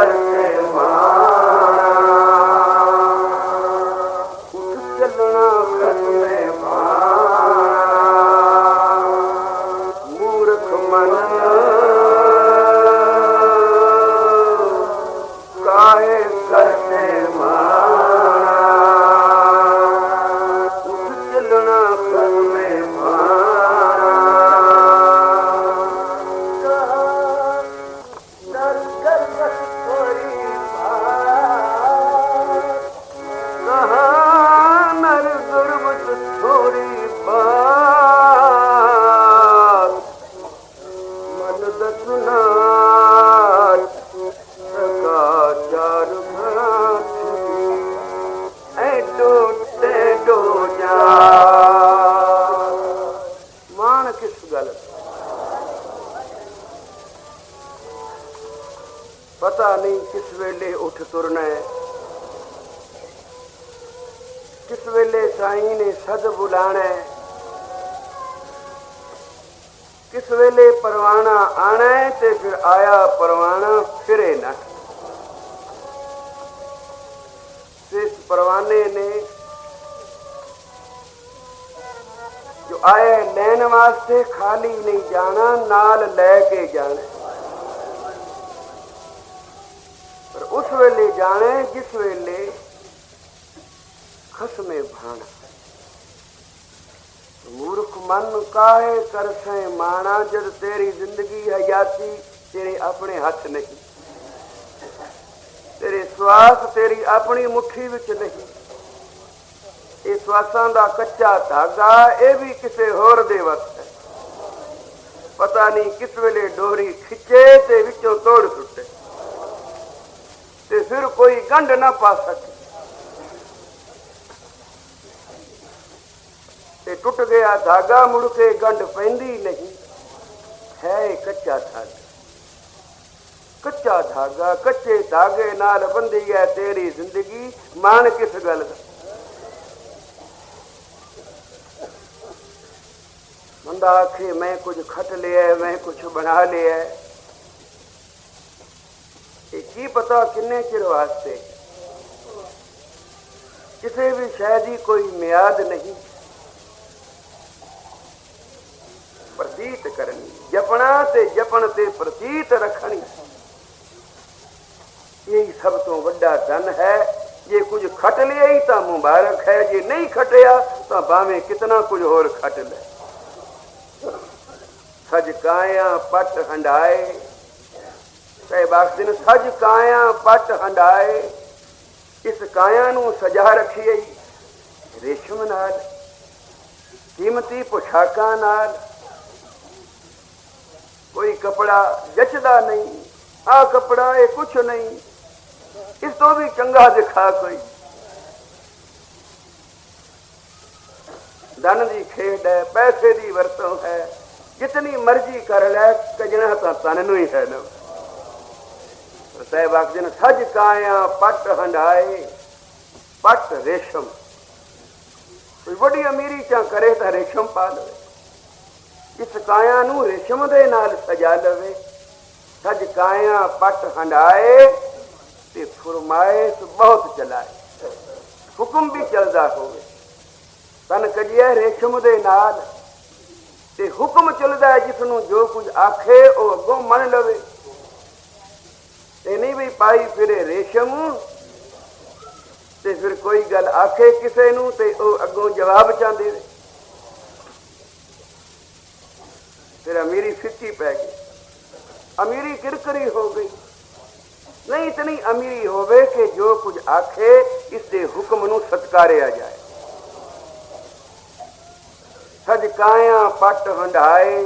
ਕਾਹੇ ਆਇਆ ਪਰਵਾਣਾ ਫਿਰੇ ਨਾ। ਇਸ ਪਰਵਾਨੇ ਨੇ ਜੋ ਆਏ ਲੈਣ ਵਾਸਤੇ ਖਾਲੀ ਨਹੀਂ ਜਾਣਾ, ਨਾਲ ਲੈ ਕੇ ਜਾਣਾ। ਪਰ ਉਸ ਵੇਲੇ ਜਾਣੇ, ਜਿਸ ਵੇਲੇ ਖਸਮੇ ਭਾਣਾ। ਮੂਰਖ ਮਨ ਕਾਹੇ ਕਰਸੇ ਮਾਣਾ, ਜਦ ਤੇਰੀ ਜ਼ਿੰਦਗੀ ਹਯਾਤੀ ਤੇਰੇ ਆਪਣੇ ਹੱਥ ਨਹੀਂ। ਤੇਰੇ ਸਵਾਸ ਤੇਰੀ ਆਪਣੀ ਮੁਠੀ ਵਿੱਚ ਨਹੀਂ। ਇਹ ਸਵਾਸਾਂ ਦਾ ਕੱਚਾ ਧਾਗਾ, ਇਹ ਵੀ ਕਿਸੇ ਹੋਰ ਦੇ ਵੱਸ ਹੈ ਪਤਾ ਨਹੀਂ ਕਿਸ ਵੇਲੇ ਡੋਰੀ ਖਿੱਚੇ ਤੇ ਵਿੱਚੋਂ ਤੋੜ ਸੁੱਟੇ। ਤੇ ਫਿਰ ਕੋਈ ਗੰਢ ਨਾ ਪਾ ਸਕੇ। ਤੇ ਟੁੱਟ ਗਿਆ ਧਾਗਾ, ਮੁੜ ਕੇ ਗੰਢ ਪੈਂਦੀ ਨਹੀਂ। ਹੈ ਕੱਚਾ ਧਾਗਾ। ਕੱਚਾ ਧਾਗਾ, ਕੱਚੇ ਧਾਗੇ ਨਾਲ ਬੰਦੀ ਹੈ ਤੇਰੀ ਜ਼ਿੰਦਗੀ। ਮਾਣ ਕਿਸ ਗੱਲ ਦਾ? ਬੰਦਾ ਆਖੇ, ਮੈਂ ਕੁਝ ਖੱਟ ਲਿਆ ਮੈਂ ਕੁਝ ਬਣਾ ਲਿਆ ਇਹ ਕੀ ਪਤਾ ਕਿੰਨੇ ਚਿਰ ਵਾਸਤੇ? ਕਿਸੇ ਵੀ ਸ਼ੈ ਦੀ ਕੋਈ ਮਿਆਦ ਨਹੀਂ। ਪ੍ਰਤੀਤ ਕਰਨੀ, ਜਪਣਾ ਤੇ ਜਪਣ ਤੇ ਪ੍ਰਤੀਤ ਰੱਖਣੀ। ਇਹ ਸਭ ਤੋਂ ਵੱਡਾ ਧਨ ਹੈ ਜੇ ਕੁਝ ਖਟ ਲਿਆ ਹੀ ਤਾਂ ਮੁਬਾਰਕ ਹੈ ਜੇ ਨਹੀਂ ਖਟਿਆ ਤਾਂ ਭਾਵੇਂ ਕਿਤਨਾ ਕੁਝ ਹੋਰ ਖਟ ਲੈ ਸਜ ਕਾਇਆ ਪਟ ਹੰਡਾਏ ਕਹੇ ਬਾਖਦਿਨ ਸਜ ਕਾਇਆ ਪਟ ਹੰਡਾਏ ਇਸ ਕਾਇਆ ਨੂੰ ਸਜਾ ਰੱਖੀਏ ਰੇਸ਼ਮ ਨਾਲ ਕੀਮਤੀ ਪੁਸ਼ਾਕਾਂ ਨਾਲ ਕੋਈ ਕਪੜਾ ਜਚਦਾ ਨਹੀਂ ਆ ਕਪੜਾ ਇਹ ਕੁਛ ਨਹੀਂ ਇਸ ਤੋਂ ਵੀ ਚੰਗਾ ਦਿਖਾ ਕੋਈ। ਧਨ ਦੀ ਖੇਡ ਹੈ, ਪੈਸੇ ਦੀ ਵਰਤੋਂ ਹੈ। ਜਿਤਨੀ ਮਰਜ਼ੀ ਕਰ ਲੈ, ਕਜਣਾ ਤਾਂ ਤਨ ਨੂੰ ਹੀ ਹੈ ਨਾ। ਸਾਹਿਬ ਆਖਦੇ ਨੇ, ਸਜ ਕਾਇਆ, ਪੱਟ ਹੰਡਾਏ ਪੱਟ ਰੇਸ਼ਮ। ਕੋਈ ਵੱਡੀ ਅਮੀਰੀ ਚਾ ਕਰੇ ਤਾਂ ਰੇਸ਼ਮ ਪਾ ਲਵੇ। ਇਸ ਕਾਇਆ ਨੂੰ ਰੇਸ਼ਮ ਦੇ ਨਾਲ ਸਜਾ ਲਵੇ। ਸਜ ਕਾਇਆ, ਪੱਟ ਹੰਡਾਏ ਤੇ ਫਰਮਾਇਸ਼ ਬਹੁਤ ਚਲਾਏ ਹੁਕਮ ਵੀ ਚੱਲਦਾ ਹੋਵੇ। ਤਨ ਕਜਿਆ ਰੇਸ਼ਮ ਦੇ ਨਾਲ। ਤੇ ਹੁਕਮ ਚੱਲਦਾ ਹੈ ਜਿਸ ਨੂੰ ਜੋ ਕੁਝ ਆਖੇ ਉਹ ਅੱਗੋਂ ਮੰਨ ਲਵੇ। ਤੇ ਨਹੀਂ ਵੀ ਪਾਈ ਫਿਰੇ ਰੇਸ਼ਮ। ਤੇ ਫਿਰ ਕੋਈ ਗੱਲ ਆਖੇ ਕਿਸੇ ਨੂੰ ਤੇ ਉਹ ਅੱਗੋਂ ਜਵਾਬ ਚਾ ਦੇਵੇ ਫਿਰ ਅਮੀਰੀ ਫਿੱਕੀ ਪੈ ਗਈ। ਅਮੀਰੀ ਕਿਰਕਰੀ ਹੋ ਗਈ। ਨਹੀਂ ਇਤਨੀ ਅਮੀਰੀ ਹੋਵੇ ਕਿ ਜੋ ਕੁਝ ਆਖੇ, ਇਸ ਦੇ ਹੁਕਮ ਨੂੰ ਸਤਕਾਰਿਆ ਜਾਏ। ਸਜ ਪੱਟ ਪਟ ਹੰਡਾਏ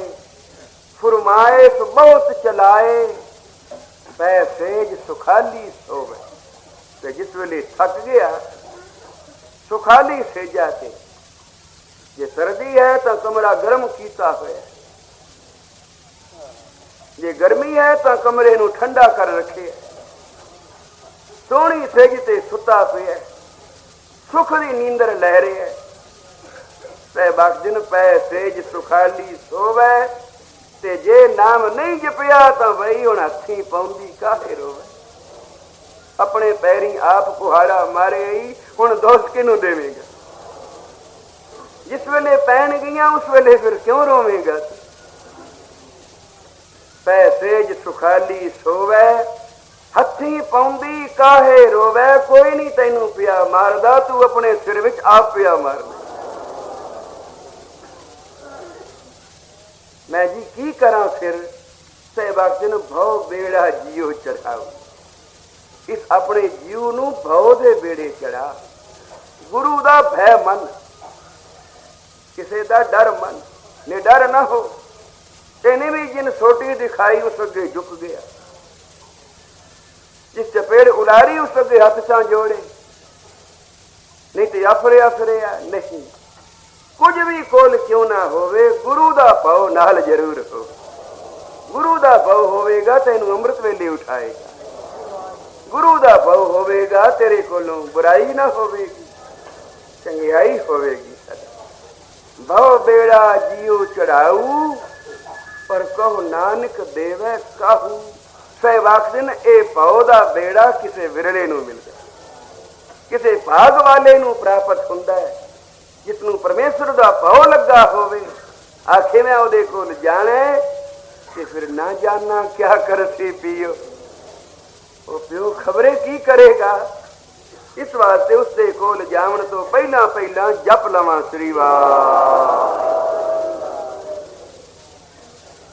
ਫਰਮਾਇਸ਼ ਬਹੁਤ ਚਲਾਏ ਪੈ ਸੇਜ ਸੁਖਾਲੀ ਸੋਵੇ। ਤੇ ਜਿਸ ਵੇਲੇ ਥੱਕ ਗਿਆ, ਸੁਖਾਲੀ ਸੇਜਾ ਤੇ। ਜੇ ਸਰਦੀ ਹੈ ਤਾਂ ਕਮਰਾ ਗਰਮ ਕੀਤਾ ਹੋਇਆ ਜੇ ਗਰਮੀ ਹੈ ਤਾਂ ਕਮਰੇ ਨੂੰ ਠੰਡਾ ਕਰ ਰੱਖਿਆ ਸੋਹਣੀ ਸੇਜ ਤੇ ਸੁੱਤਾ ਪਿਆ ਸੁਖ ਦੀ ਨੀਂਦਰ ਲੈ ਰਿਹਾ ਸਹਿ ਬਖਜਨ ਪੈ ਸੇਜ ਸੁਖਾਲੀ ਸੋਵੇ। ਤੇ ਜੇ ਨਾਮ ਨਹੀਂ ਜਪਿਆ ਤਾਂ ਵਈ ਹੁਣ ਹੱਥੀ ਪਾਉਂਦੀ ਕਾਹੇ ਰੋਵੇ। ਆਪਣੇ ਪੈਰੀ ਆਪ ਕੁਹਾੜਾ ਮਾਰੇ ਆਈ, ਹੁਣ ਦੋਸਤ ਕਿਨੂੰ ਦੇਵੇਗਾ? ਜਿਸ ਵੇਲੇ ਪੈਣ ਗਈਆਂ, ਉਸ ਵੇਲੇ ਫਿਰ ਕਿਉਂ ਰੋਵੇਗਾ? ਪੈ ਸੇਜ ਸੁਖਾਲੀ ਸੋਵੇ। ਹੱਥੀ ਪਾਉਂਦੀ, ਕਾਹੇ ਰੋਵੇ, ਕੋਈ ਨਹੀਂ ਤੈਨੂੰ ਪਿਆ ਮਾਰਦਾ, ਤੂੰ ਆਪਣੇ ਸਿਰ ਵਿੱਚ ਆਪ ਪਿਆ ਮਾਰਦਾ ਮੈਂ ਜੀ ਕੀ ਕਰਾਂ ਫਿਰ? ਸੇ ਬਖਜਨ ਭਉ ਬੇੜਾ ਜੀਉ ਚੜਾਉ ਇਸ ਆਪਣੇ ਜੀਵ ਨੂੰ ਭਉ ਦੇ ਬੇੜੇ ਚੜਾ ਗੁਰੂ ਦਾ ਭੈ ਮਨ, ਕਿਸੇ ਦਾ ਡਰ ਮਨ। ਨੇ ਡਰ ਨਾ ਹੋ। ਤੈਨੇ ਵੀ ਜਿਨ ਛੋਟੀ ਦਿਖਾਈ, ਉਸ ਅੱਗੇ ਝੁਕ ਗਿਆ। ਜਿਸ ਚਪੇੜ ਉਲਾਰੀ ਉਸ ਅੱਗੇ ਹੱਥ ਸਾਂ ਜੋੜੇ। ਨਹੀਂ ਤੇ ਆਫਰੇ ਆਫਰਿਆ ਨਹੀਂ। ਕੁਝ ਵੀ ਕੋਲ ਕਿਉਂ ਨਾ ਹੋਵੇ, ਗੁਰੂ ਦਾ ਭਉ ਨਾਲ ਜ਼ਰੂਰ ਹੋ। ਗੁਰੂ ਦਾ ਭਉ ਹੋਵੇਗਾ, ਤੈਨੂੰ ਅੰਮ੍ਰਿਤ ਵੇਲੇ ਉਠਾਏਗਾ। ਗੁਰੂ ਦਾ ਭਉ ਹੋਵੇਗਾ, ਤੇਰੇ ਕੋਲੋਂ ਬੁਰਾਈ ਨਾ ਹੋਵੇਗੀ, ਚੰਗਿਆਈ ਹੋਵੇਗੀ ਸਦਾ। ਭਉ ਬੇੜਾ ਜੀਉ ਚੜਾਊ, ਪਰ ਕਹੋ ਨਾਨਕ ਦੇਵੇ ਕਾਹੂ? ਸਾਹਿਬ ਆਖਦੇ ਨੇ, ਇਹ ਭਉ ਦਾ ਬੇੜਾ ਕਿਸੇ ਵਿਰਲੇ ਨੂੰ ਮਿਲਦਾ ਕਿਸੇ ਭਾਗ ਵਾਲੇ ਨੂੰ ਪ੍ਰਾਪਤ ਹੁੰਦਾ ਹੈ। ਜਿਸ ਨੂੰ ਪਰਮੇਸ਼ਰ ਦਾ ਭਉ ਲੱਗਾ ਹੋਵੇ, ਆਖੇ ਮੈਂ ਉਹਦੇ ਕੋਲ ਜਾਣਾ ਤੇ ਫਿਰ ਨਾ ਜਾਣਨਾ ਕਿਆ ਕਰਸੀ ਪੀਓ। ਉਹ ਪਿਓ ਖਬਰੇ ਕੀ ਕਰੇਗਾ? ਇਸ ਵਾਸਤੇ ਉਸ ਦੇ ਕੋਲ ਜਾਵਣ ਤੋਂ ਪਹਿਲਾਂ ਪਹਿਲਾਂ ਜਪ ਲਵਾਂ ਸ੍ਰੀ ਵਾਹਿਗੁਰੂ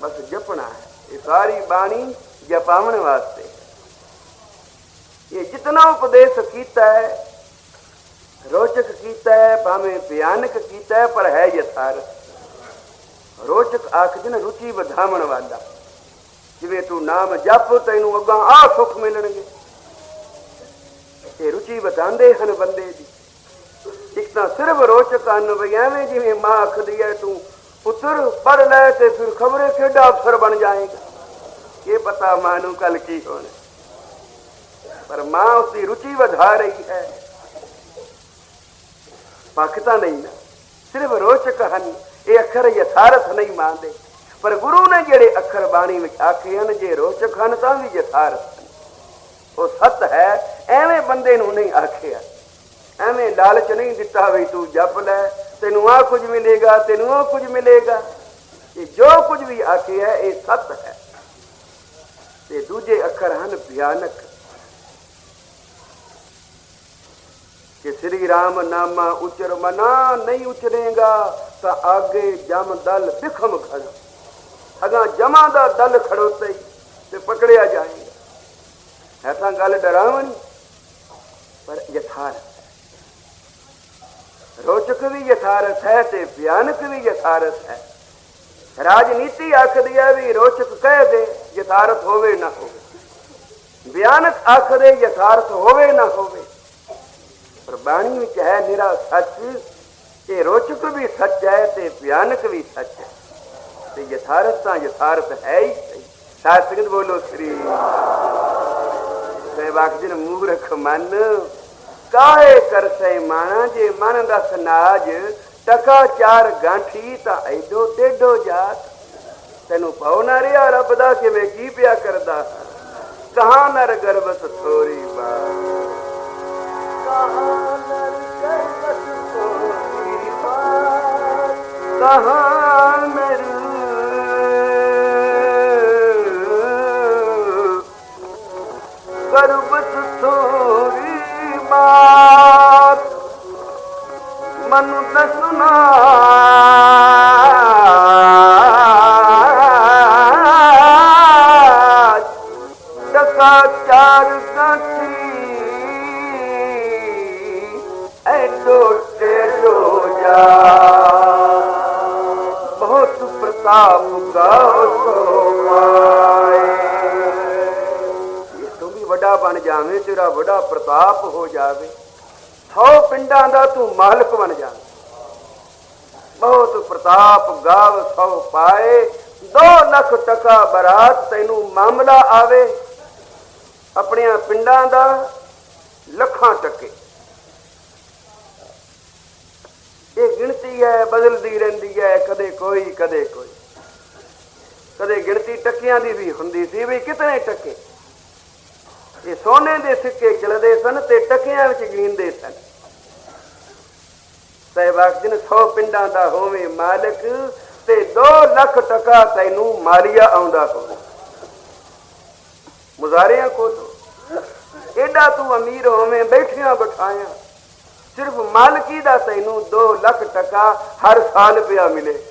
ਬਸ ਜਪਣਾ ਇਹ ਸਾਰੀ ਬਾਣੀ ਜਪਾਵਣ ਵਾਸਤੇ। ਇਹ ਜਿਤਨਾ ਉਪਦੇਸ਼ ਕੀਤਾ ਹੈ, ਰੋਚਕ ਕੀਤਾ ਹੈ, ਭਾਵੇਂ ਬਿਆਨਕ ਕੀਤਾ ਹੈ, ਪਰ ਹੈ ਯਥਾਰਥ। ਰੋਚਕ ਆਖਦੇ ਨੇ, ਰੁਚੀ ਵਧਾਵਣ ਵਾਲਾ। ਜਿਵੇਂ ਤੂੰ ਨਾਮ ਜਪ, ਤੈਨੂੰ ਅੱਗਾ ਆ ਸੁੱਖ ਮਿਲਣਗੇ। ਇਹ ਰੁਚੀ ਵਧਾਉਂਦੇ ਹਨ ਬੰਦੇ ਦੀ। ਇੱਕ ਤਾਂ ਸਿਰਫ ਰੋਚਕ ਅੰਨ ਵੀ ਐਵੇਂ ਜਿਵੇਂ ਮਾਂ ਆਖਦੀ ਹੈ, ਤੂੰ ਪੁੱਤਰ ਪੜ ਲੈ ਤੇ ਫਿਰ ਖਬਰੇ ਕਿਹੜਾ ਅਫਸਰ ਬਣ ਜਾਏਗਾ? ਇਹ ਪਤਾ ਮਾਂ ਨੂੰ ਕੱਲ ਕੀ ਹੋਣਾ ਪਰ ਮਾਂ ਉਸ ਦੀ ਰੁਚੀ ਵਧਾ ਰਹੀ ਹੈ ਪੱਖ ਤਾਂ ਨਹੀਂ ਨਾ ਸਿਰਫ ਰੋਚਕ ਹਨ ਇਹ ਅੱਖਰ ਯਥਾਰਥ ਨਹੀਂ ਮੰਨਦੇ ਪਰ ਗੁਰੂ ਨੇ ਜਿਹੜੇ ਅੱਖਰ ਬਾਣੀ ਵਿੱਚ ਆਖੇ ਹਨ ਜੇ ਰੋਚਕ ਹਨ ਤਾਂ ਵੀ ਯਥਾਰਥ ਹਨ ਉਹ ਸੱਤ ਹੈ ਐਵੇਂ ਬੰਦੇ ਨੂੰ ਨਹੀਂ ਆਖਿਆ ਐਵੇਂ ਲਾਲਚ ਨਹੀਂ ਦਿੱਤਾ ਵੀ ਤੂੰ ਜਪ ਲੈ ਤੈਨੂੰ ਆ ਕੁਝ ਮਿਲੇਗਾ ਤੈਨੂੰ ਉਹ ਕੁਝ ਮਿਲੇਗਾ ਇਹ ਜੋ ਕੁਝ ਵੀ ਆਖਿਆ ਇਹ ਸੱਤ ਹੈ ਤੇ ਦੂਜੇ ਅੱਖਰ ਹਨ ਭਿਆਨਕ। ਕਿ ਸ੍ਰੀ ਰਾਮ ਨਾਮਾ ਉਚਰ ਮਨਾ ਨਹੀਂ ਉਚਰੇਗਾ, ਤਾਂ ਆਗੇ ਜਮ ਦਲ ਬਿਖਮ ਖੜ। ਅਗਾ ਜਮਾ ਦਾ ਦਲ ਖੜੋਤੇ ਹੀ ਤੇ ਪਕੜਿਆ ਜਾਏਗਾ। ਐਸਾ ਗੱਲ ਡਰਾਵਣੀ, ਪਰ ਯਥਾਰਥ। ਰੋਚਕ ਵੀ ਯਥਾਰਥ ਹੈ ਤੇ ਬਿਆਨਕ ਵੀ ਯਥਾਰਥ ਹੈ। ਰਾਜਨੀਤੀ ਆਖਦੀ ਹੈ ਵੀ ਰੋਚਕ ਕਹਿ ਦੇ, ਯਥਾਰਥ ਹੋਵੇ ਨਾ ਹੋਵੇ। ਭਿਆਨਕ ਆਖਦੇ, ਯਥਾਰਥ ਹੋਵੇ ਨਾ ਹੋਵੇ। ਪਰ ਬਾਣੀ ਵਿੱਚ ਹੈ ਨਿਰਾ ਸੱਚ ਇਹ ਰੋਚਕ ਵੀ ਸੱਚ ਹੈ ਤੇ ਬਿਆਨਕ ਵੀ ਸੱਚ ਹੈ। ਤੇ ਯਥਾਰਥ ਤਾਂ ਯਥਾਰਥ ਹੈ ਹੀ ਸਹੀ। ਸਾਧ ਸੰਗਤ ਬੋਲੋ, ਸ੍ਰੀ ਸਹਿਬਾਕ ਜੀ ਮੂਰਖ ਮਨ, ਕਾਹੇ ਕਰਸੈ ਮਾਣਾ, ਜੇ ਮਨ ਦਾ ਸਨਾਜ ਟਕਾ ਚਾਰ ਗਾਂਠੀ ਤਾਂ ਐਡੋ ਟੇਡੋ ਜਾਤ। ਤੈਨੂੰ ਪਾਉ ਨਾ ਰਿਹਾ ਰੱਬ ਦਾ ਕਿਵੇਂ ਕੀ ਪਿਆ ਕਰਦਾ। ਕਹਾ ਨਰ ਗਰਭਸ ਥੋਰੀ ਬਾਤ ਕਹਾ ਨਰ ਗਰਭਸ ਥੋਰੀ ਬਾਤ ਕਹਾ ਨਰ ਗਰਭਸ ਥੋਰੀ ਬਾਤ ਮਨੁ ਦਸਨਾ ਦਸਾ ਚਾਰ ਗਾਠੀ ਐਡੋ ਟੇਡੋ ਜਾ। ਬਹੁਤ ਪ੍ਰਤਾਪ ਗਾਵ ਮਾਏ ਇਹ ਤੂੰ ਵੀ ਵੱਡਾ ਬਣ ਜਾਵੇਂ, ਤੇਰਾ ਵੱਡਾ ਪ੍ਰਤਾਪ ਹੋ ਜਾਵੇ। ਸੌ ਪਿੰਡਾਂ ਦਾ ਤੂੰ ਮਾਲਕ ਬਣ ਜਾ। ਬਹੁਤ ਪ੍ਰਤਾਪ, ਗਾਵ, ਸੌ ਪਾਏ। 2 ਲੱਖ ਟਕਾ ਬਰਾਤ ਤੈਨੂੰ ਮਾਮਲਾ ਆਵੇ। ਆਪਣੀਆਂ ਪਿੰਡਾਂ ਦਾ ਲੱਖਾਂ ਟਕੇ। ਇਹ ਗਿਣਤੀ ਹੈ, ਬਦਲਦੀ ਰਹਿੰਦੀ ਹੈ, ਕਦੇ ਕੋਈ ਕਦੇ ਕੋਈ। ਕਦੇ ਗਿਣਤੀ ਟੱਕਿਆਂ ਦੀ ਵੀ ਹੁੰਦੀ ਸੀ ਵੀ ਕਿਤਨੇ ਟੱਕੇ? ਇਹ ਸੋਨੇ ਦੇ ਸਿੱਕੇ ਚਲਦੇ ਸਨ ਤੇ ਟਕਿਆਂ ਵਿੱਚ ਗਿਣਦੇ ਸਨ। ਸਹਿਬਾਗ ਦਿਨ 100 ਪਿੰਡਾਂ ਦਾ ਹੋਵੇ ਮਾਲਕ ਤੇ 2 ਲੱਖ ਟਕਾ ਤੈਨੂੰ ਮਾਲੀਆ ਆਉਂਦਾ ਹੋਵੇ। ਮੁਜ਼ਾਰਿਆਂ ਕੋਲ ਐਡਾ ਤੂੰ ਅਮੀਰ ਹੋਵੇਂ ਬੈਠੀਆਂ ਬਿਠਾਇਆ, ਸਿਰਫ ਮਾਲਕੀ ਦਾ ਤੈਨੂੰ 2 ਲੱਖ ਟਕਾ ਹਰ ਸਾਲ ਪਿਆ ਮਿਲੇ।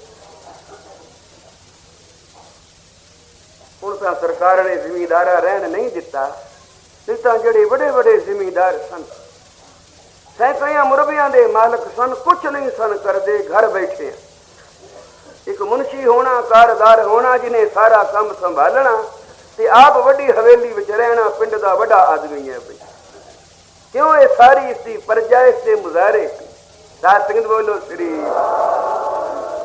ਹੁਣ ਤਾਂ ਸਰਕਾਰ ਨੇ ਜ਼ਿਮੀਂਦਾਰਾ ਰਹਿਣ ਨਹੀਂ ਦਿੱਤਾ। ਨਹੀਂ ਜਿਹੜੇ ਵੱਡੇ ਵੱਡੇ ਜ਼ਿਮੀਂਦਾਰ ਸਨ। ਸੈਂਕੜਿਆਂ ਮੁਰਬਿਆਂ ਦੇ ਮਾਲਕ ਸਨ, ਕੁਛ ਨਹੀਂ ਸਨ ਕਰਦੇ ਘਰ ਬੈਠੇ। ਇੱਕ ਮੁਨਸ਼ੀ ਹੋਣਾ ਕਾਰਦਾਰ ਹੋਣਾ ਜਿਹਨੇ ਸਾਰਾ ਕੰਮ ਸੰਭਾਲਣਾ ਤੇ ਆਪ ਵੱਡੀ ਹਵੇਲੀ ਵਿੱਚ ਰਹਿਣਾ ਪਿੰਡ ਦਾ ਵੱਡਾ ਆਦਮੀ ਹੈ ਬਈ। ਕਿਉਂ ਇਹ ਸਾਰੀ ਇਸ ਦੀ ਪਰਜਾ ਦੇ ਮੁਜ਼ਾਰੇ ਸਾਧ ਸੰਗਤ ਬੋਲੋ, ਸ੍ਰੀ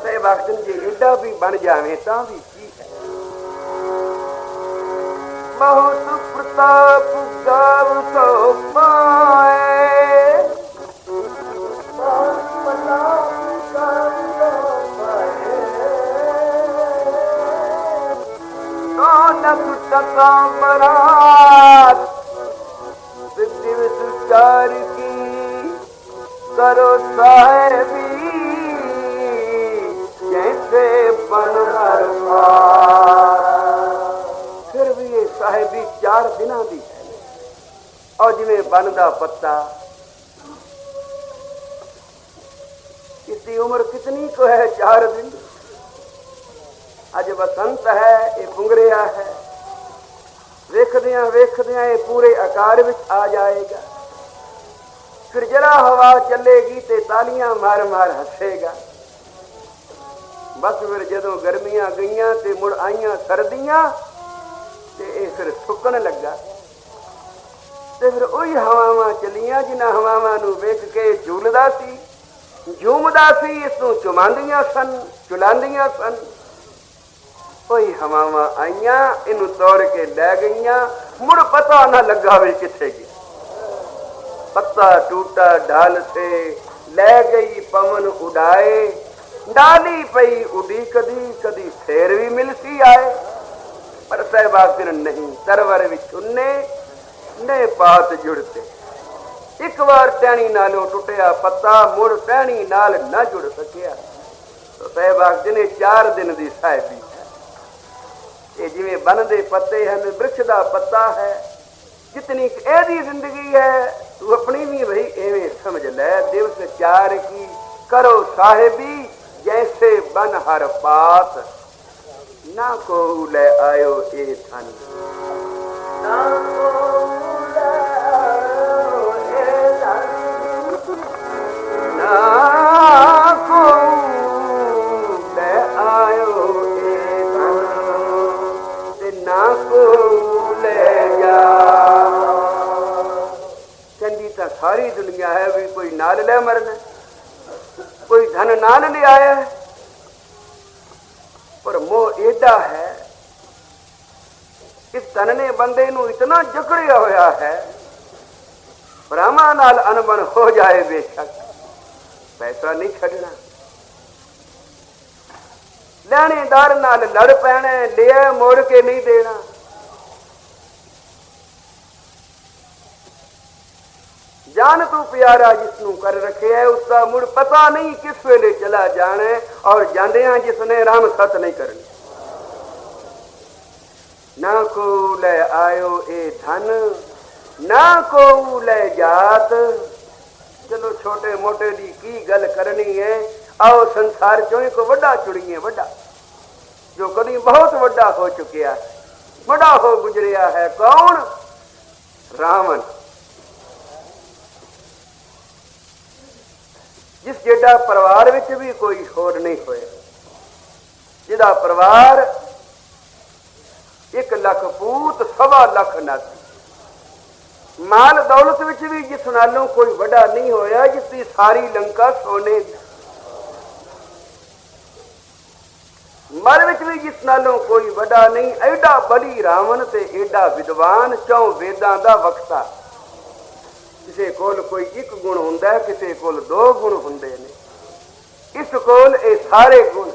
ਸੇ ਬਖਤਨ ਜੀ ਏਡਾ ਵੀ ਬਣ ਜਾਵੇ ਤਾਂ ਵੀ ਬਹੁਤ ਪ੍ਰਤਾਪ ਗਾਵ ਸੋ ਪਾਏ ਬਹੁਤ ਪ੍ਰਤਾਪ ਗਾਵ ਸੋ ਪਾਏ ਨਾਨਕ ਟਕਾ ਬਰਾਤ ਸਿੱਧੀ ਵਿਚਾਰ ਕੀ ਕਰੋ ਸਾਹਿਬੀ ਚਾਰ ਦੀ। ਹੈ ਔਰ ਜਿਵੇਂ ਬਣਦਾ ਪੱਤਾ। ਇਸ ਦੀ ਉਮਰ ਕਿਤਨੀ ਕੋ ਹੈ, ਚਾਰ ਦਿਨ? ਅੱਜ ਬਸੰਤ ਹੈ, ਇਹ ਪੁੰਗਰਿਆ ਹੈ। ਵੇਖਦਿਆਂ ਵੇਖਦਿਆਂ ਇਹ ਪੂਰੇ ਆਕਾਰ ਵਿੱਚ ਆ ਜਾਏਗਾ। ਫਿਰ ਜਰਾ ਹਵਾ ਚੱਲੇਗੀ ਤੇ ਤਾਲੀਆਂ ਮਾਰ ਮਾਰ ਹੱਸੇਗਾ। ਬਸ ਫਿਰ ਜਦੋਂ ਗਰਮੀਆਂ ਗਈਆਂ ਤੇ ਮੁੜ ਆਈਆਂ ਸਰਦੀਆਂ ਤੇ ਇਹ ਫਿਰ ਸੁੱਕਣ ਲੱਗਾ। ਤੇ ਫਿਰ ਉਹੀ ਹਵਾਵਾਂ ਚਲੀਆਂ ਜਿਨ੍ਹਾਂ ਹਵਾਵਾਂ ਨੂੰ ਵੇਖ ਕੇ ਝੂਲਦਾ ਸੀ। ਝੂਮਦਾ ਸੀ, ਇਸ ਨੂੰ ਚੁਮਾਉਂਦੀਆਂ ਸਨ, ਚੁਲਾਉਂਦੀਆਂ ਸਨ। ਉਹੀ ਹਵਾਵਾਂ ਆਈਆਂ, ਇਹਨੂੰ ਤੋੜ ਕੇ ਲੈ ਗਈਆਂ। ਮੁੜ ਪਤਾ ਨਾ ਲੱਗਾ ਵੀ ਕਿੱਥੇ ਗਿਆ ਪੱਤਾ ਟੂਟਾ ਢਾਲ ਤੇ ਲੈ ਗਈ, ਪਵਨ ਉਡਾਏ। ਡਾਲੀ ਪਈ ਉਡੀ ਕਦੀ ਕਦੀ ਫੇਰ ਵੀ ਮਿਲਸੀ ਆਏ। ਪਰ ਸਹਿਬਾਜ਼ਨ ਨਹੀਂ, ਸਰਵਰ ਵਿੱਚ ਉਹਨੇ ਨੇ ਪਾਤ ਜੁੜਤੇ ਇੱਕ ਵਾਰ ਟਹਿਣੀ ਨਾਲੋਂ ਟੁੱਟਿਆ ਪੱਤਾ, ਮੁੜ ਟਹਿਣੀ ਨਾਲ ਨਾ ਜੁੜ ਸਕਿਆ। ਤਾਂ ਨੇ 4 ਦਿਨ ਦੀ ਸਾਹਿਬੀ ਇਹ ਜਿਵੇਂ ਬਣਦੇ ਪੱਤੇ ਹਨ ਬ੍ਰਿਕਸ਼ ਦਾ ਪੱਤਾ ਹੈ। ਜਿਤਨੀ ਇਹਦੀ ਜ਼ਿੰਦਗੀ ਹੈ, ਤੂੰ ਆਪਣੀ ਵੀ ਭਈ ਐਵੇਂ ਸਮਝ ਲੈ, ਦਿਵਸ ਚਾਰ ਕੀ ਕਰੋ ਸਾਹਿਬੀ, ਜੈਸੇ ਬਨ ਹਰ ਪਾਤ ਨਾ ਕੋ ਲੈ ਆਇਓ ਇਹ ਥਨ ਨਾ ਕੋ ਲੈ ਆਇਓ ਇਹ ਧਨ ਨਾ ਕੋ ਲੈ ਆਇਓ ਇਹ ਨਾ ਕੋ ਤਾਂ ਸਾਰੀ ਦੁਨੀਆ ਹੈ ਵੀ ਕੋਈ ਨਾਲ ਲੈ ਮਰਨਾ ਕੋਈ ਧਨ ਨਾਲ ਲੈ ਪਰ ਮੋਹ ਏਡਾ ਹੈ ਇਸ ਧਨ ਨੇ ਬੰਦੇ ਨੂੰ ਇਤਨਾ ਜਕੜਿਆ ਹੋਇਆ ਹੈ। ਬ੍ਰਹਮਾ ਨਾਲ ਅਨਬਨ ਹੋ ਜਾਏ ਬੇਸ਼ੱਕ। ਪੈਸਾ ਨਹੀਂ ਛੱਡਣਾ। ਲੈਣੇਦਾਰ ਨਾਲ ਲੜ ਪੈਣਾ, ਲਿਆ ਮੋੜ ਕੇ ਨਹੀਂ ਦੇਣਾ। ਜਾਨ ਤੂੰ ਪਿਆਰਾ ਜਿਸ ਨੂੰ ਕਰ ਰੱਖਿਆ ਹੈ, ਉਸ ਦਾ ਮੁੜ ਪਤਾ ਨਹੀਂ ਕਿਸ ਵੇਲੇ ਚਲਾ ਜਾਣਾ ਹੈ ਔਰ ਜਾਂਦਿਆਂ ਜਿਸ ਨੇ ਰਾਮ ਸਤ ਨਹੀਂ ਕਰਨੀ। ਨਾ ਕੋ ਲੈ ਆਇਓ ਇਹ ਧਨ ਨਾ ਕੋ ਲੈ ਜਾਤ। ਚਲੋ ਛੋਟੇ ਮੋਟੇ ਦੀ ਕੀ ਗੱਲ ਕਰਨੀ ਹੈ? ਆਓ ਸੰਸਾਰ ਚੋਂ ਇੱਕ ਵੱਡਾ ਚੁਣੀਏ ਵੱਡਾ ਜੋ ਕਦੀ ਬਹੁਤ ਵੱਡਾ ਹੋ ਚੁੱਕਿਆ ਹੈ, ਵੱਡਾ ਹੋ ਗੁਜਰਿਆ ਹੈ ਕੌਣ? ਰਾਵਣ। ਜਿਸ ਜਿਹੜਾ ਪਰਿਵਾਰ ਵਿੱਚ ਵੀ ਕੋਈ ਹੋਰ ਨਹੀਂ ਹੋਇਆ, ਜਿਹਦਾ ਪਰਿਵਾਰ ਇੱਕ ਲੱਖ ਪੂਤ, ਸਵਾ ਲੱਖ ਨਾਤੀ। ਮਾਲ ਦੌਲਤ ਵਿੱਚ ਵੀ ਜਿਸ ਨਾਲੋਂ ਕੋਈ ਵੱਡਾ ਨਹੀਂ ਹੋਇਆ, ਜਿਸ ਦੀ ਸਾਰੀ ਲੰਕਾ ਸੋਨੇ ਦੀ। ਮਨ ਵਿੱਚ ਵੀ ਜਿਸ ਨਾਲੋਂ ਕੋਈ ਵੱਡਾ ਨਹੀਂ, ਐਡਾ ਬੜੀ ਰਾਵਣ ਤੇ ਐਡਾ ਵਿਦਵਾਨ ਚੌ ਵੇਦਾਂ ਦਾ ਵਕਤਾ। ਕਿਸੇ ਕੋਲ ਕੋਈ ਇੱਕ ਗੁਣ ਹੁੰਦਾ ਹੈ, ਕਿਸੇ ਕੋਲ ਦੋ ਗੁਣ ਹੁੰਦੇ ਨੇ। ਇਸ ਕੋਲ ਇਹ ਸਾਰੇ ਗੁਣ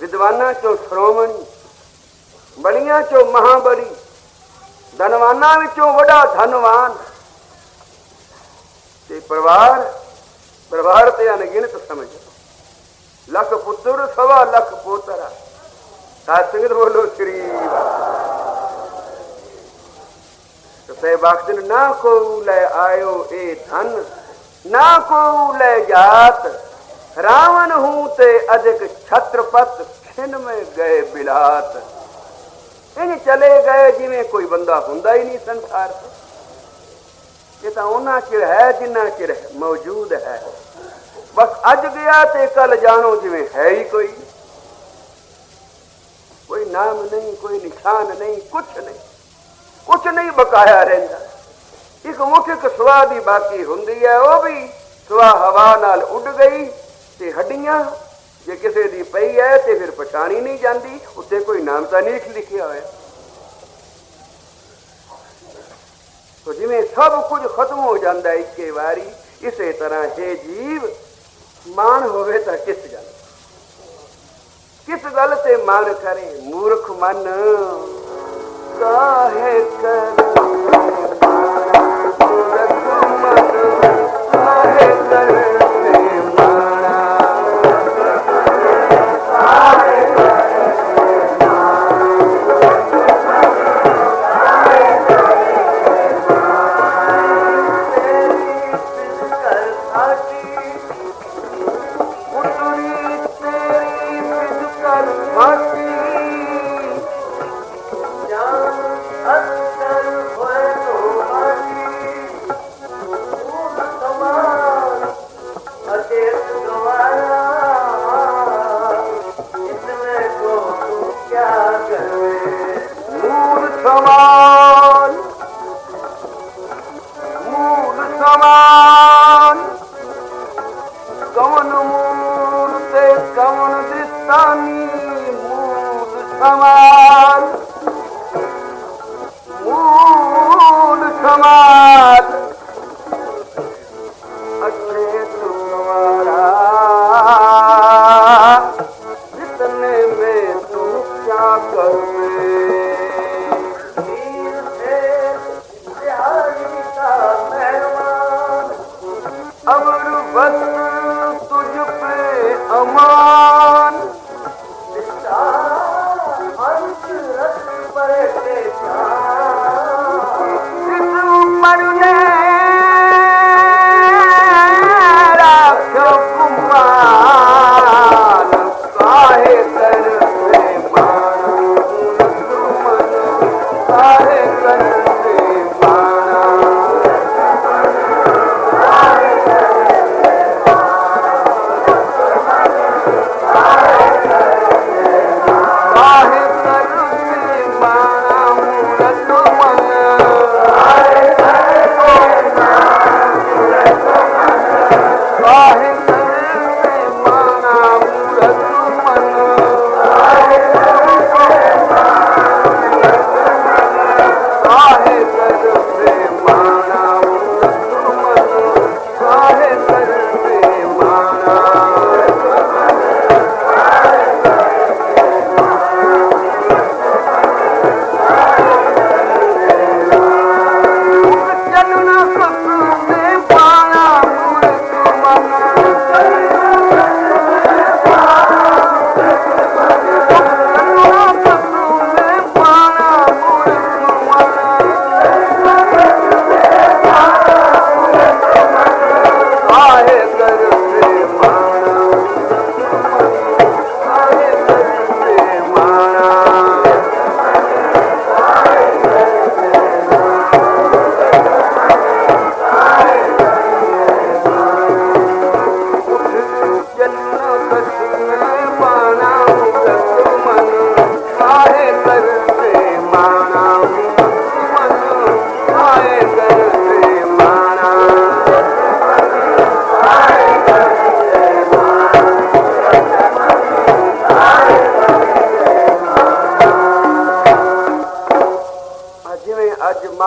ਵਿਦਵਾਨਾਂ ਚੋਂ ਸ਼੍ਰੋਮਣੀ ਬੜੀਆਂ ਚੋਂ ਮਹਾਬਲੀ, ਧਨਵਾਨਾਂ ਵਿੱਚੋਂ ਵੱਡਾ ਧਨਵਾਨ। ਤੇ ਪਰਿਵਾਰ ਪਰਿਵਾਰ ਤੇ ਅਣਗਿਣਤ ਸਮਝ ਲੱਖ ਪੁੱਤਰ, ਸਵਾ ਲੱਖ ਪੋਤਰਾ। ਸਾਧ ਸੰਗਤ ਬੋਲੋ, ਸ੍ਰੀ ਤੇ ਬਖਤਨ ਨਾ ਕੋ ਲੈ ਆਇਓ ਇਹ ਧਨ, ਨਾ ਕੋ ਲੈ ਜਾਤ। ਰਾਵਣ ਹੂੰ ਤੇ ਅਧਿਕ ਛਤਰਪਤ, ਖਿਨ ਮੇ ਗਏ ਬਿਲਾਤ। ਇਹ ਚਲੇ ਗਏ ਜਿਵੇਂ ਕੋਈ ਬੰਦਾ ਹੁੰਦਾ ਹੀ ਨਹੀਂ ਸੰਸਾਰ ਤੇ। ਇਹ ਤਾਂ ਉਹਨਾਂ ਚਿਰ ਹੈ ਜਿੰਨਾ ਚਿਰ ਮੌਜੂਦ ਹੈ। ਬਸ ਅੱਜ ਗਿਆ ਤੇ ਕੱਲ ਜਾਣੋ ਜਿਵੇਂ ਹੈ ਹੀ ਕੋਈ। ਕੋਈ ਨਾਮ ਨਹੀਂ, ਕੋਈ ਨਿਸ਼ਾਨ ਨਹੀਂ, ਕੁਛ ਨਹੀਂ। ਕੁਛ ਨਹੀਂ ਬਕਾਇਆ ਰਹਿੰਦਾ। ਇੱਕ ਮੁੱਖ ਇੱਕ ਦੀ ਬਾਕੀ ਹੁੰਦੀ ਹੈ, ਉਹ ਵੀ ਸਵਾ ਹਵਾ ਨਾਲ ਉੱਡ ਗਈ ਤੇ ਹੱਡੀਆਂ ਜੇ ਕਿਸੇ ਦੀ ਪਈ ਹੈ ਤੇ ਫਿਰ ਪਛਾਣੀ ਨਹੀਂ ਜਾਂਦੀ ਉੱਤੇ ਕੋਈ ਨਾਮ ਤਾਂ ਨਹੀਂ ਲਿਖਿਆ ਹੋਇਆ। ਤੋ ਜਿਵੇਂ ਸਭ ਕੁਝ ਖਤਮ ਹੋ ਜਾਂਦਾ ਇੱਕੇ ਵਾਰੀ, ਇਸੇ ਤਰ੍ਹਾਂ ਹੈ ਜੀਵ ਮਾਨ ਹੋਵੇ ਤਾਂ ਕਿਸ ਗੱਲ? ਕਿਸ ਗੱਲ ਤੇ ਮਾਨ ਕਰੇ ਮੂਰਖ ਮਨ? ਕਾਹੇ ਕਰੇ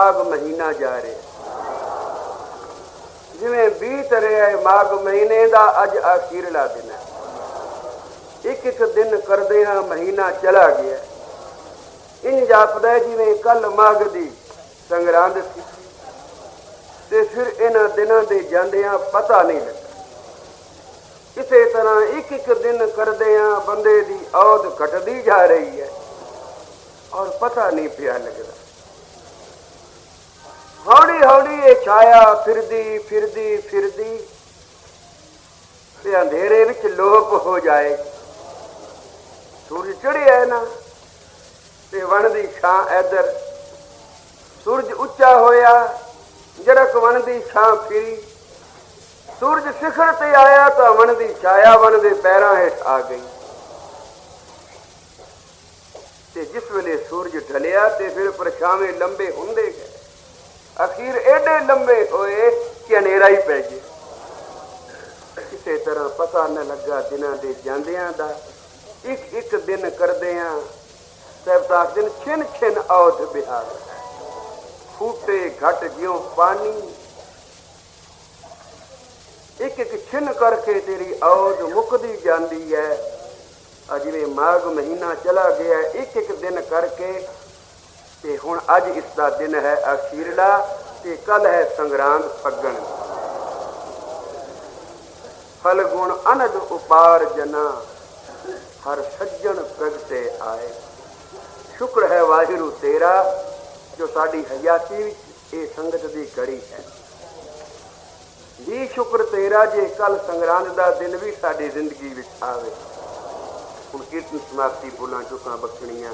ਅੱਜ ਮਹੀਨਾ ਜਾ ਰਿਹਾ। ਜਿਵੇਂ ਬੀਤ ਰਿਹਾ ਹੈ ਮਾਘ ਮਹੀਨੇ ਦਾ ਅੱਜ ਆਖੀਰਲਾ ਦਿਨ ਹੈ ਇੱਕ ਇੱਕ ਦਿਨ ਕਰਦੇ ਹਾਂ ਮਹੀਨਾ ਚਲਾ ਗਿਆ। ਇੰਜ ਜਾਪਦਾ ਜਿਵੇਂ ਕੱਲ ਮਾਘ ਦੀ ਸੰਗਰਾਂਦ ਸੀ। ਤੇ ਫਿਰ ਇਹਨਾਂ ਦਿਨਾਂ ਦੇ ਜਾਂਦਿਆਂ ਪਤਾ ਨਹੀਂ ਲੱਗਾ। ਇਸੇ ਤਰ੍ਹਾਂ ਇੱਕ ਇੱਕ ਦਿਨ ਕਰਦੇ ਆ ਬੰਦੇ ਦੀ ਔਦ ਘਟਦੀ ਜਾ ਰਹੀ ਹੈ। ਔਰ ਪਤਾ ਨਹੀਂ ਪਿਆ ਲੱਗਦਾ। ਹੌਲੀ ਹੌਲੀ ਇਹ ਛਾਇਆ ਫਿਰਦੀ ਫਿਰਦੀ ਫਿਰਦੀ। ਤੇ ਅੰਧੇਰੇ ਵਿੱਚ ਲੋਪ ਹੋ ਜਾਏ। ਸੂਰਜ ਚੜਿਆ ਨਾ, ਤੇ ਵਣ ਦੀ ਛਾਂ ਇੱਧਰ। ਸੂਰਜ ਉੱਚਾ ਹੋਇਆ ਜਰਕ ਵਣ ਦੀ ਛਾਂ ਫਿਰੀ। ਸੂਰਜ ਸਿਖਰ ਤੇ ਆਇਆ ਤਾਂ ਵਣ ਦੀ ਛਾਇਆ ਵਣ ਦੇ ਪੈਰਾਂ ਹੇਠ ਆ ਗਈ। ਤੇ ਜਿਸ ਵੇਲੇ ਸੂਰਜ ਢਲਿਆ ਤੇ ਫਿਰ ਪਰਛਾਵੇਂ ਲੰਬੇ ਹੁੰਦੇ ਗਏ। ਅਖੀਰ ਐਡੇ ਲੰਬੇ ਹੋਏ ਕਿ ਹਨੇਰਾ ਹੀ ਪੈ ਗਿਆ। ਕਿਸੇ ਤਰ੍ਹਾਂ ਪਤਾ ਨਾ ਲੱਗਾ ਦਿਨਾਂ ਦੇ ਜਾਂਦਿਆਂ ਦਾ। ਇੱਕ ਇੱਕ ਦਿਨ ਕਰਦੇ ਆ ਸਹਿਬਤਾ ਦਿਨ ਛਿਨ ਛਿਨ ਔਧ ਬਿਹਾਰ। ਫੂਟੇ ਘਟ ਜਿਉ ਪਾਣੀ। ਇੱਕ ਇੱਕ ਛਿਨ ਕਰਕੇ ਤੇਰੀ ਔਦ ਮੁੱਕਦੀ ਜਾਂਦੀ ਹੈ ਆ ਮਾਘ ਮਹੀਨਾ ਚਲਾ ਗਿਆ। ਇੱਕ ਇੱਕ ਦਿਨ ਕਰਕੇ ਤੇ ਹੁਣ ਅੱਜ ਇਸ ਦਾ ਦਿਨ ਹੈ ਅਖੀਰਲਾ ਤੇ ਕੱਲ ਹੈ ਸੰਗਰਾਂਦ ਫੱਗਣ। ਫਲ ਗੁਣ ਅਨਦ ਉਪਾਰ ਜਨਾ, ਹਰ ਸੱਜਣ ਪ੍ਰਗਟੇ ਆਏ। ਸ਼ੁਕਰ ਹੈ ਵਾਹਿਗੁਰੂ ਤੇਰਾ, ਜੋ ਸਾਡੀ ਹਯਾਤੀ ਵਿੱਚ ਇਹ ਸੰਗਤ ਦੀ ਕੜੀ ਹੈ। ਜੀ ਸ਼ੁਕਰ ਤੇਰਾ ਜੇ ਕੱਲ ਸੰਗਰਾਂਦ ਦਾ ਦਿਨ ਵੀ ਸਾਡੀ ਜ਼ਿੰਦਗੀ ਵਿੱਚ ਆਵੇ। ਹੁਣ ਕੀਰਤਨ ਸਮਾਪਤੀ ਬੋਲਾਂ ਚੁੱਕਾਂ ਬਖਸ਼ਣੀਆਂ।